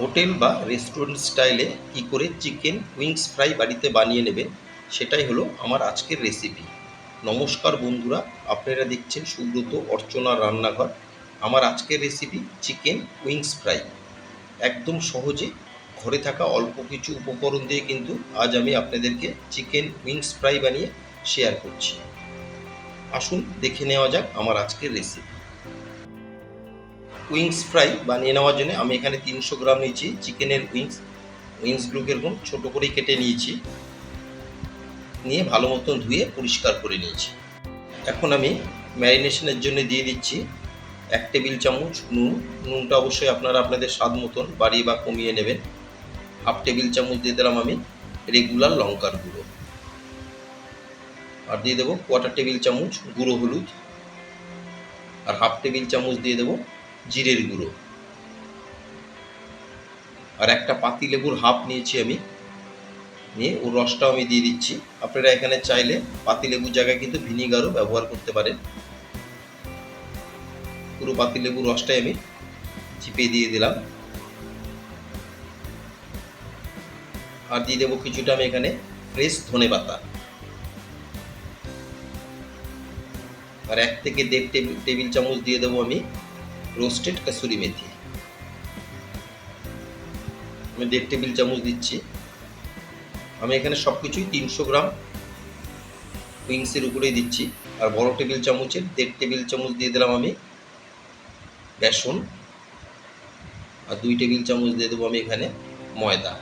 Hotel বা restaurant স্টাইলে কী করে চিকেন উইংস ফ্রাই বাড়িতে বানিয়ে নেবেন সেটাই হলো আমার আজকের রেসিপি নমস্কার বন্ধুরা, আপনারা দেখছেন সুব্রত অর্চনার রান্নাঘর। আমার আজকের রেসিপি চিকেন উইংস ফ্রাই। একদম সহজে ঘরে থাকা অল্প কিছু উপকরণ দিয়ে কিন্তু আজ আমি আপনাদেরকে চিকেন উইংস ফ্রাই বানিয়ে শেয়ার করছি। আসুন দেখে নেওয়া যাক আমার আজকের রেসিপি উইংস ফ্রাই বানিয়ে নেওয়ার জন্য আমি এখানে তিনশো গ্রাম নিয়েছি চিকেনের উইংস উইংসগুলোকে এরকম ছোটো করেই কেটে নিয়েছি। নিয়ে ভালো মতন ধুয়ে পরিষ্কার করে নিয়েছি। এখন আমি ম্যারিনেশনের জন্য দিয়ে দিচ্ছি এক টেবিল চামচ নুন। নুনটা অবশ্যই আপনারা আপনাদের স্বাদ মতন বাড়িয়ে বা কমিয়ে নেবেন। হাফ টেবিল চামচ দিয়ে দিলাম আমি রেগুলার লঙ্কার গুঁড়ো। আর দিয়ে দেবো কোয়ার্টার টেবিল চামচ গুঁড়ো হলুদ। আর হাফ টেবিল চামচ দিয়ে দেবো জিরের গুঁড়ো। আর একটা পাতি লেবুর হাফ নিয়েছি আমি। নিয়ে ওর রসটাও আমি দিয়ে দিচ্ছি। আপনারা এখানে চাইলে পাতি লেবুর জায়গায় কিন্তু ভিনিগারও ব্যবহার করতে পারেন। পুরো পাতি লেবুর রসটাই আমি চিপে দিয়ে দিলাম। আর দিয়ে দেবো কিছুটা আমি এখানে ফ্রেশ ধনে পাতা। আর এক থেকে দেড় টেবিল টেবিল চামচ দিয়ে দেবো আমি রোস্টেড কাসুরি মেথি। আমি দেড় টেবিল চামচ দিচ্ছি। আমি এখানে সব কিছুই তিনশো গ্রাম উইংসের উপরেই দিচ্ছি। আর বড় টেবিল চামচের দেড় টেবিল চামচ দিয়ে দিলাম আমি বেসন। আর দুই টেবিল চামচ দিয়ে দেবো আমি এখানে ময়দা।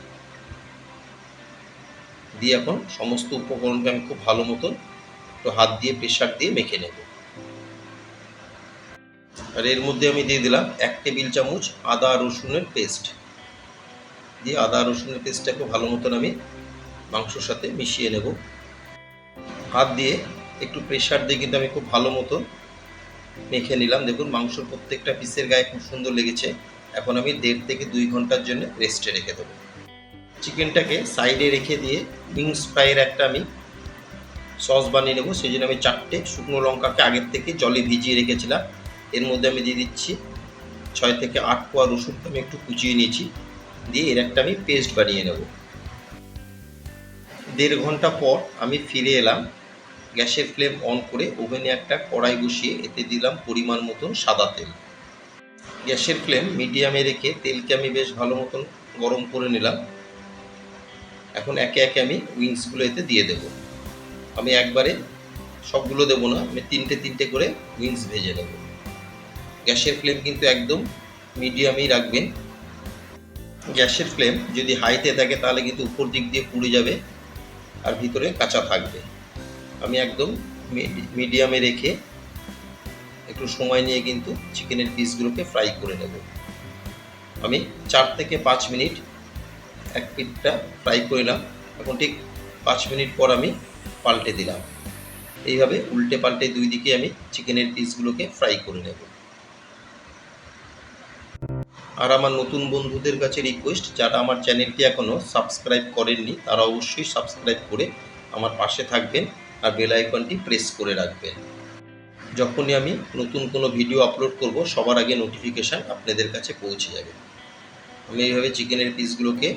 দিয়ে এখন সমস্ত উপকরণকে আমি খুব ভালো মতন একটু হাত দিয়ে প্রেশার দিয়ে মেখে নেব। আর এর মধ্যে আমি দিয়ে দিলাম এক টেবিল চামচ আদা রসুনের পেস্ট। দিয়ে আদা রসুনের পেস্টটাকে ভালো মতন আমি মাংসর সাথে মিশিয়ে নেব। হাত দিয়ে একটু প্রেশার দিয়ে কিন্তু আমি খুব ভালো মতন মেখে নিলাম। দেখুন, মাংসর প্রত্যেকটা পিসের গায়ে খুব সুন্দর লেগেছে। এখন আমি দেড় থেকে দুই ঘণ্টার জন্য রেস্টে রেখে দেবো। চিকেনটাকে সাইডে রেখে দিয়ে উইংস ফ্রাইয়ের একটা আমি সস বানিয়ে নেব। সেই জন্য আমি চারটে শুকনো লঙ্কাকে আগের থেকে জলে ভিজিয়ে রেখেছিলাম। এর মধ্যে আমি দিয়ে দিচ্ছি ছয় থেকে আট কোয়া রসুনকে আমি একটু কুচিয়ে নিয়েছি। দিয়ে এর একটা আমি পেস্ট বানিয়ে নেব। দেড় ঘণ্টা পর আমি ফিরে এলাম, গ্যাসের ফ্লেম অন করে ওভেনে একটা কড়াই বসিয়ে এতে দিলাম পরিমাণ মতন সাদা তেল। গ্যাসের ফ্লেম মিডিয়ামে রেখে তেলকে আমি বেশ ভালো মতন গরম করে নিলাম। এখন একে একে আমি উইংসগুলো এতে দিয়ে দেব। আমি একবারে সবগুলো দেবো না, আমি তিনটে তিনটে করে উইংস ভেজে নেব। গ্যাসের ফ্লেম কিন্তু একদম মিডিয়ামেই রাখবেন। গ্যাসের ফ্লেম যদি হাইতে থাকে তাহলে কিন্তু উপর দিক দিয়ে পুড়ে যাবে আর ভিতরে কাঁচা থাকবে। আমি একদম মিডিয়ামে রেখে একটু সময় নিয়ে কিন্তু চিকেনের পিসগুলোকে ফ্রাই করে নেব। আমি চার থেকে পাঁচ মিনিট এক পিঠটা ফ্রাই করে নিলাম। এখন ঠিক পাঁচ মিনিট পর আমি পাল্টে দিলাম। এইভাবে উল্টে পাল্টে দুই দিকে আমি চিকেনের পিসগুলোকে ফ্রাই করে নেব। আর আমার নতুন বন্ধুদের কাছে রিকোয়েস্ট যারা আমার চ্যানেলটি এখনও সাবস্ক্রাইব করেননি, তারা অবশ্যই সাবস্ক্রাইব করে আমার পাশে থাকবেন আর বেল আইকনটি প্রেস করে রাখবেন। যখনই আমি নতুন কোনো ভিডিও আপলোড করব, সবার আগে নোটিফিকেশান আপনাদের কাছে পৌঁছে যাবে। আমি এইভাবে চিকেনের পিসগুলোকে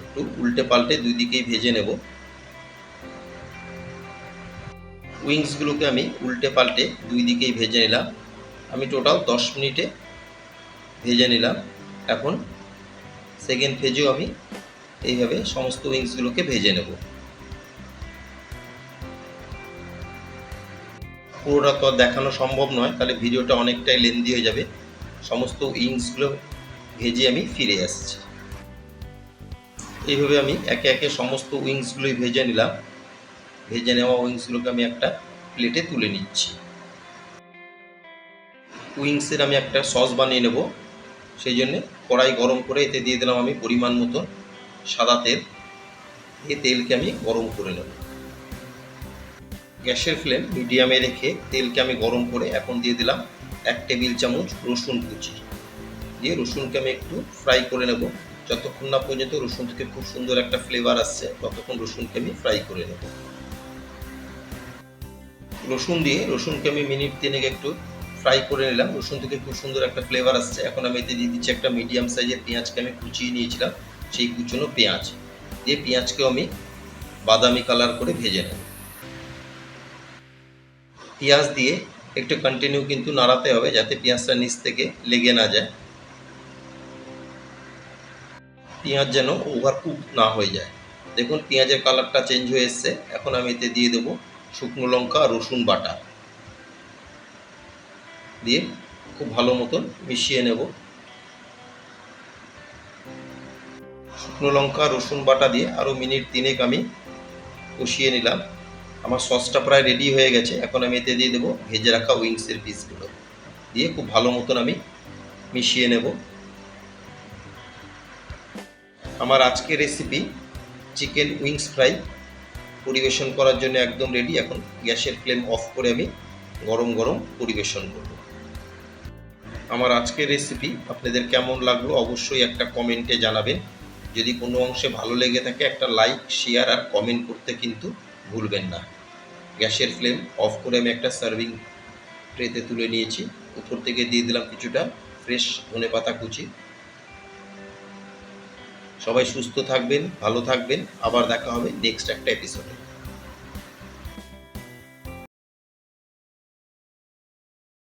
একটু উল্টে পাল্টে দুই দিকেই ভেজে নেব। উইংসগুলোকে আমি উল্টে পাল্টে দুই দিকেই ভেজে নিলাম। আমি টোটাল দশ মিনিটে ভেজে নিলাম। এখন সেকেন্ড ফেজেও আমি এইভাবে সমস্ত উইংসগুলোকে ভেজে নেব। পুরোটা তো দেখানো সম্ভব নয়, তাহলে ভিডিওটা অনেকটাই লেন্দি হয়ে যাবে। সমস্ত উইংসগুলো ভেজে আমি ফিরে আসছি। এইভাবে আমি একে একে সমস্ত উইংসগুলোই ভেজে নিলাম। ভেজে নেওয়া উইংসগুলোকে আমি একটা প্লেটে তুলে নিচ্ছি। উইংসের আমি একটা সস বানিয়ে নেব। সেই জন্যে কড়াই গরম করে এতে দিয়ে দিলাম আমি পরিমাণ মতো সাদা তেল। এই তেলকে আমি গরম করে নেব। গ্যাসের ফ্লেম মিডিয়ামে রেখে তেলকে আমি গরম করে এখন দিয়ে দিলাম এক টেবিল চামচ রসুন কুচি। দিয়ে রসুনকে আমি একটু ফ্রাই করে নেব। যতক্ষণ না পর্যন্ত রসুন থেকে খুব সুন্দর একটা ফ্লেভার আসছে, ততক্ষণ রসুনকে আমি ফ্রাই করে নেব। রসুন দিয়ে রসুনকে আমি মিনিট তিনেক একটু ফ্রাই করে নিলাম। রসুন থেকে খুব সুন্দর একটা ফ্লেভার আসছে। এখন আমি এতে দিয়ে দিচ্ছি একটা মিডিয়াম সাইজের পেঁয়াজকে আমি কুচিয়ে নিয়েছিলাম। সেই কুচনো পেঁয়াজ। দিয়ে পেঁয়াজকেও আমি বাদামি কালার করে ভেজে নেব। পেঁয়াজ দিয়ে একটু কন্টিনিউ কিন্তু নাড়াতে হবে যাতে পেঁয়াজটা নিচ থেকে লেগে না যায়। পেঁয়াজ যেন ওভার কুক না হয়ে যায়। দেখুন, পেঁয়াজের কালারটা চেঞ্জ হয়ে এসছে। এখন আমি এতে দিয়ে দেবো শুকনো লঙ্কা রসুন বাটা। দিয়ে খুব ভালো মতন মিশিয়ে নেব। শুকনো লঙ্কা, রসুন বাটা দিয়ে আরও মিনিট তিনেক আমি কষিয়ে নিলাম। আমার সসটা প্রায় রেডি হয়ে গেছে। এখন আমি এতে দিয়ে দেবো ভেজে রাখা উইংসের পিসগুলো। দিয়ে খুব ভালো মতন আমি মিশিয়ে নেব। আমার আজকের রেসিপি চিকেন উইংস ফ্রাই পরিবেশন করার জন্য একদম রেডি এখন গ্যাসের ফ্লেম অফ করে আমি গরম গরম পরিবেশন করব। আমার আজকের রেসিপি আপনাদের কেমন লাগল অবশ্যই একটা কমেন্টে জানাবেন। যদি কোনো অংশে ভালো লেগে থাকে একটা লাইক শেয়ার আর কমেন্ট করতে কিন্তু ভুলবেন না। গ্যাসের ফ্লেম অফ করে আমি একটা সার্ভিং ট্রেতে তুলে নিয়েছি। উপর থেকে দিয়ে দিলাম কিছুটা ফ্রেশ ধনে পাতা কুচি। সবাই সুস্থ থাকবেন, ভালো থাকবেন। আবার দেখা হবে নেক্সট একটা এপিসোডে